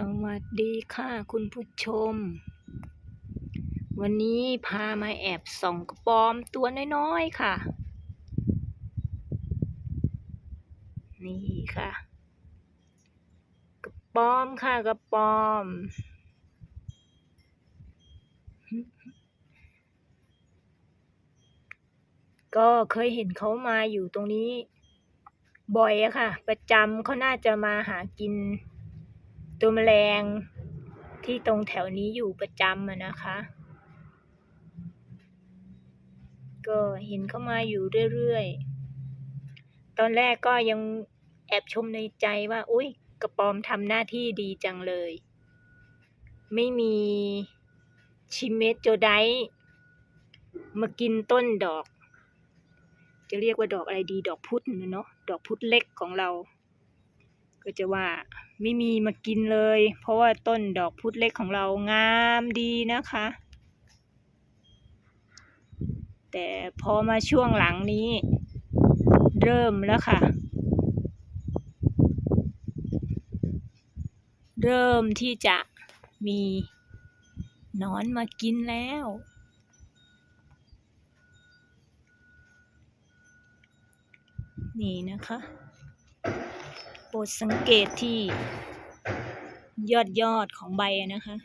สวัสดีค่ะคุณผู้ชม วันนี้พามาแอบส่องกระปอมตัวน้อยๆค่ะ นี่ค่ะ กระปอมค่ะกระปอม ก็เคยเห็นเขามาอยู่ตรงนี้ บ่อยอะค่ะ ประจำเขาน่าจะมาหากิน ตัวแมลงที่ตรงแถวนี้อยู่ประจำนะคะ ก็เห็นเข้ามาอยู่เรื่อยๆ ตอนแรกก็ยังแอบชมในใจว่า อุ๊ยกระปอมทำหน้าที่ดีจังเลย ไม่มีชิเมสโจไดมากินต้นดอก จะเรียกว่าดอกอะไรดีดอกพุธเนาะดอกพุธเล็กของเรา ก็จะว่าไม่มีมากินเลย เพราะว่าต้นดอกพุธเล็กของเรางามดีนะคะ แต่พอมาช่วงหลังนี้ เริ่มแล้วค่ะ เริ่มที่จะมีนอนมากินแล้ว นี่นะคะ รดสังเกตที่ยอดยอดของใบนะคะ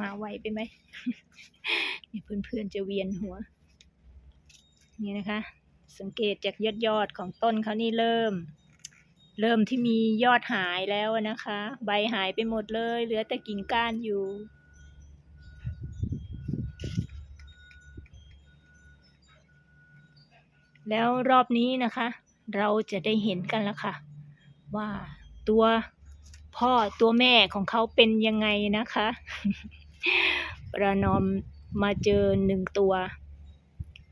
มาไวไปไหมเดี๋ยเพื่อนๆจะเวียนหัว นี่นะคะ สังเกตจากยอดยอดของต้นเขานี่เริ่ม เริ่มที่มียอดหายแล้วนะคะ ใบหายไปหมดเลย เหลือแต่กิ่งก้านอยู่ แล้วรอบนี้นะคะ เราจะได้เห็นกันแล้วค่ะ ว่าตัวพ่อตัวแม่ของเขาเป็นยังไงนะคะ ประนอมมาเจอหนึ่งตัว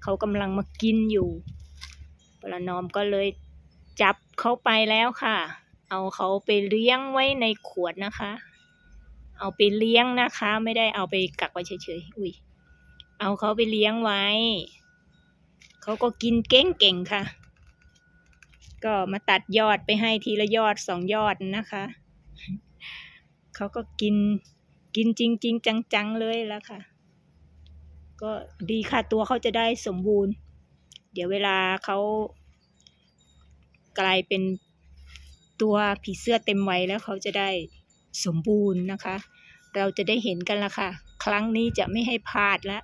เขากำลังมากินอยู่ ประนอมก็เลยจับเขาไปแล้วค่ะ เอาเขาไปเลี้ยงไว้ในขวดนะคะ เอาไปเลี้ยงนะคะ ไม่ได้เอาไปกักไว้เฉยๆ อุ้ย เอาเขาไปเลี้ยงไว้ เขาก็กินเก่งๆค่ะ ก็มาตัดยอดไปให้ทีละยอดสองยอดนะคะ เขาก็กินกินจริงๆจังๆเลยแล้วค่ะ ก็ดีค่ะตัวเขาจะได้สมบูรณ์ เดี๋ยวเวลาเขากลายเป็นตัวผีเสื้อเต็มวัยแล้วเขาจะได้สมบูรณ์นะคะ เราจะได้เห็นกันละค่ะ ครั้งนี้จะไม่ให้พลาดล้ว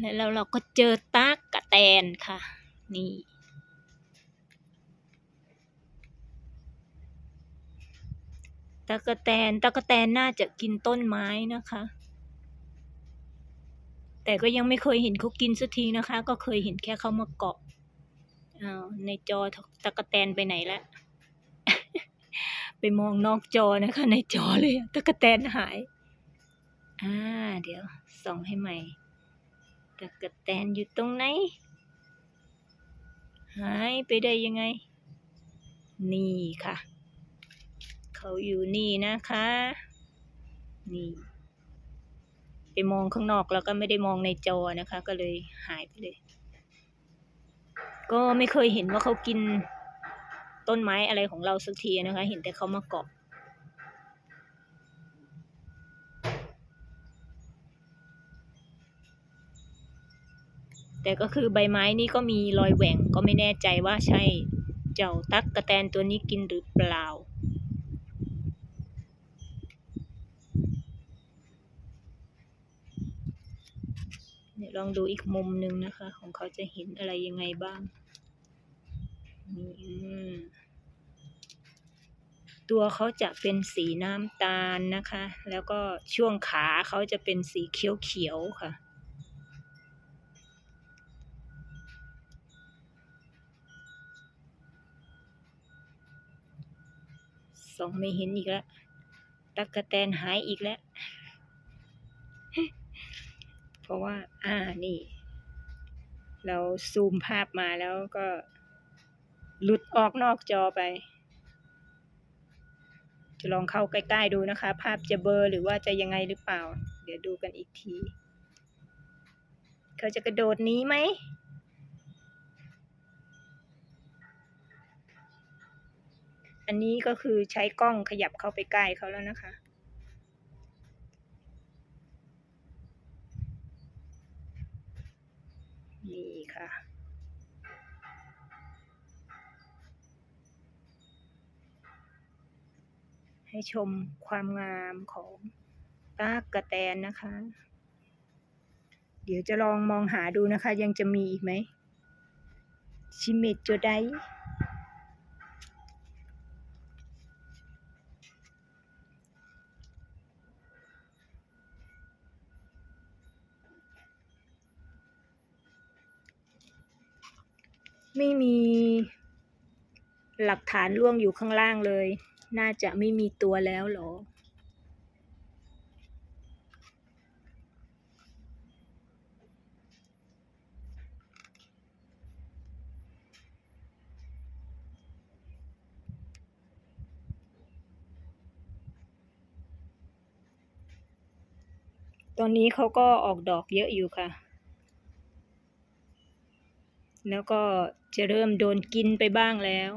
แล้วเราก็เจอตากกะแตนค่ะ นี่ ตะกะแตนตะกะแตนน่าจะกินต้นไม้นะคะ แต่ก็ยังไม่เคยเห็นเขากินสักทีนะคะ ก็เคยเห็นแค่เขามาเกาะอ้าวในจอตะกะแตนไปไหนล้วไปมองนอกจอนะคะ ในจอเลยตะกะแตนหาย อ่า เดี๋ยวส่องให้ใหม่ ตะกะแตนอยู่ตรงไหน หายไปได้ยังไง นี่ค่ะ เขาอยู่นี่นะคะ นี่ ไปมองข้างนอกแล้วก็ไม่ได้มองในจอนะคะ ก็เลยหายไปเลย ก็ไม่เคยเห็นว่าเขากินต้นไม้อะไรของเราสักทีนะคะ เห็นแต่เขามาเกาะ แต่ก็คือใบไม้นี่ก็มีรอยแหว่งก็ไม่แน่ใจว่าใช่เจ้าตั๊กกะแตนตัวนี้กินหรือเปล่าเดี๋ยวลองดูอีกมุมหนึ่งนะคะ ของเขาจะเห็นอะไรยังไงบ้างตัวเขาจะเป็นสีน้ำตาลนะคะ แล้วก็ช่วงขาเขาจะเป็นสีเขียวๆค่ะ ส่องไม่เห็นอีกแล้วตักกะแตนหายอีกแล้ว เพราะว่า อ่านี่ เราซูมภาพมาแล้วก็ หลุดออกนอกจอไป จะลองเข้าใกล้ๆดูนะคะ ภาพจะเบลอหรือว่าจะยังไงหรือเปล่า เดี๋ยวดูกันอีกที เขาจะกระโดดหนี้ไหม อันนี้ก็คือใช้กล้องขยับเข้าไปใกล้เขาแล้วนะคะ นี่ค่ะ ให้ชมความงามของตากกระแตนนะคะ เดี๋ยวจะลองมองหาดูนะคะ ยังจะมีอีกไหมชิเมจโจได ไม่มีหลักฐานร่วงอยู่ข้างล่างเลย น่าจะไม่มีตัวแล้วหรอ ตอนนี้เขาก็ออกดอกเยอะอยู่ค่ะ แล้วก็ จะเริ่มโดนกินไปบ้างแล้ว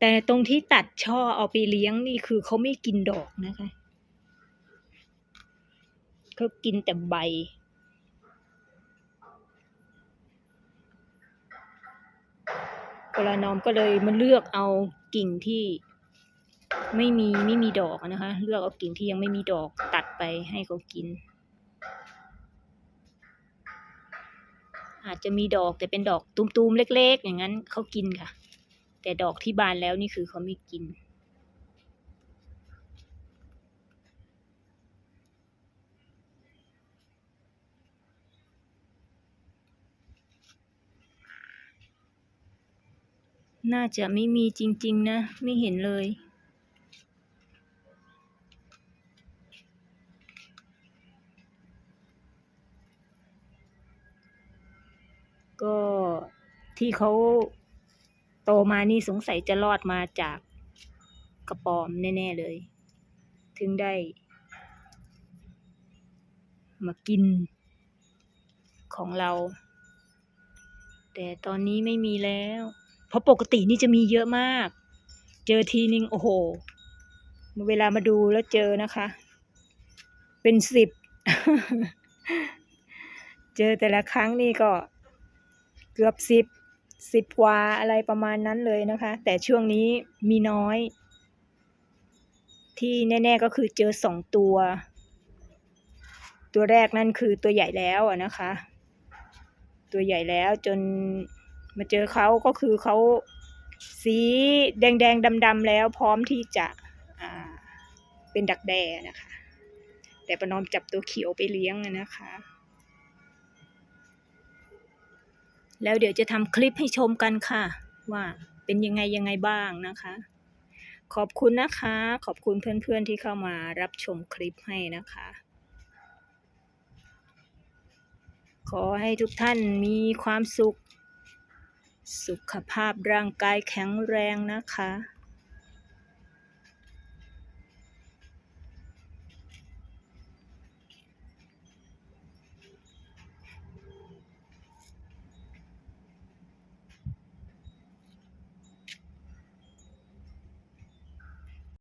แต่ตรงที่ตัดช่อเอาไปเลี้ยงนี่คือเขาไม่กินดอกนะคะเขากินแต่ใบปลานอมก็เลยมาเลือกเอากิ่งที่ไม่มีไม่มีดอกนะคะ เลือกเอากิ่งที่ยังไม่มีดอกตัดไปให้เขากิน อาจจะมีดอกแต่เป็นดอกตูมๆเล็ก ๆ อย่างนั้นเขากินค่ะ แต่ดอกที่บานแล้วนี่คือเขาไม่กิน น่าจะไม่มีจริง ๆ นะ ไม่เห็นเลย ก็ที่เขาโตมานี่สงสัยจะรอดมาจากกระปอมแน่ ๆ เลย ถึงได้ มากินของเรา แต่ตอนนี้ไม่มีแล้ว เพราะปกตินี่จะมีเยอะมาก เจอทีนึงโอ้โห เวลามาดูแล้วเจอนะคะ เป็นสิบ เจอแต่ละครั้งนี่ก็ เกือบสิบสิบกว่าอะไรประมาณนั้นเลยนะคะ แต่ช่วงนี้มีน้อย ที่แน่ ๆก็คือเจอสองตัว ตัวแรกนั่นคือตัวใหญ่แล้วนะคะ ตัวใหญ่แล้วจนมาเจอเขาก็คือเขาสีแดงๆดำๆแล้วพร้อมที่จะเป็นดักแด้นะคะ แต่ประนอมจับตัวเขียวไปเลี้ยงนะคะ แล้วเดี๋ยวจะทำคลิปให้ชมกันค่ะ ว่าเป็นยังไงยังไงบ้างนะคะ ขอบคุณนะคะ ขอบคุณเพื่อนๆที่เข้ามารับชมคลิปให้นะคะ ขอให้ทุกท่านมีความสุข สุขภาพร่างกายแข็งแรงนะคะ